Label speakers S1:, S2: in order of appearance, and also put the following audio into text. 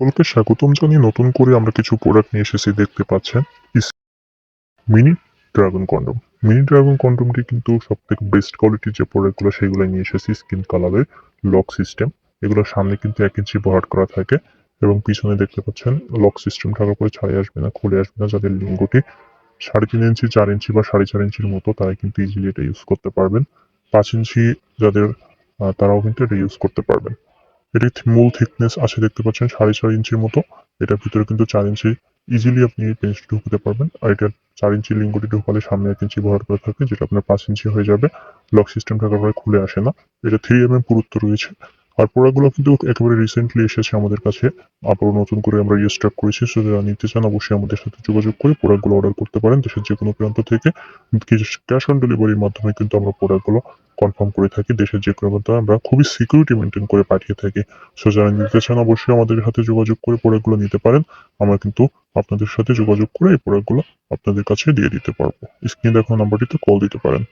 S1: সকলকে স্বাগতম জানিয়ে নতুন করে আমরা কিছু প্রোডাক্ট নিয়ে এসেছি, দেখতে পাচ্ছেন। Mini dragon condom mini dragon কন্ডমটি কিন্তু সব থেকে বেস্ট কোয়ালিটির যে প্রোডাক্টগুলো সেগুলো নিয়ে এসেছি স্কিন কালারের লক সিস্টেম এগুলোর সামনে কিন্তু এক ইঞ্চি বহাট করা থাকে এবং পিছনে দেখতে পাচ্ছেন লক সিস্টেম থাকার পরে ছাড়ে আসবে না, খুলে আসবে না, যাদের লিঙ্গটি সাড়ে তিন ইঞ্চি চার ইঞ্চি বা সাড়ে চার ইঞ্চির মতো তারা কিন্তু ইজিলি এটা ইউজ করতে পারবেন। পাঁচ ইঞ্চি যাদের তারাও কিন্তু এটা ইউজ করতে পারবেন। এটির মূল থিকনেস আছে, দেখতে পাচ্ছেন, সাড়ে চার ইঞ্চির মতো। এটার ভিতরে কিন্তু চার ইঞ্চি ইজিলি আপনি পেন্সিল ঢুকতে পারবেন। আর এটার চার ইঞ্চি লিঙ্গটি ঢুকালে সামনে এক ইঞ্চি ভর করে থাকে, যেটা আপনার পাঁচ ইঞ্চি হয়ে যাবে। লক সিস্টেম থাকার পরে খুলে আসে না। এটা থ্রি এম এম পুরুত্ব রয়েছে। আর প্রোডাক্টগুলো কিন্তু একেবারে রিসেন্টলি এসেছে আমাদের কাছে। আবারও নতুন করে আমরা রিস্টার্ট করেছি সো যারা নিতে চান অবশ্যই আমাদের সাথে যোগাযোগ করে প্রোডাক্টগুলো অর্ডার করতে পারেন দেশের যে কোনো প্রান্ত থেকে। ক্যাশ অন ডেলিভারির মাধ্যমে কিন্তু আমরা প্রোডাক্টগুলো কনফার্ম করে থাকি, দেশের যে কোনো প্রান্তে আমরা খুবই সিকিউরিটি মেনটেন করে পাঠিয়ে থাকি। সো যারা নিতে চান অবশ্যই আমাদের সাথে যোগাযোগ করে প্রোডাক্টগুলো নিতে পারেন। আমরা কিন্তু আপনাদের সাথে যোগাযোগ করে এই প্রোডাক্টগুলো আপনাদের কাছে দিয়ে দিতে পারব। স্ক্রিনে দেখো নাম্বারটিতে কল দিতে পারেন।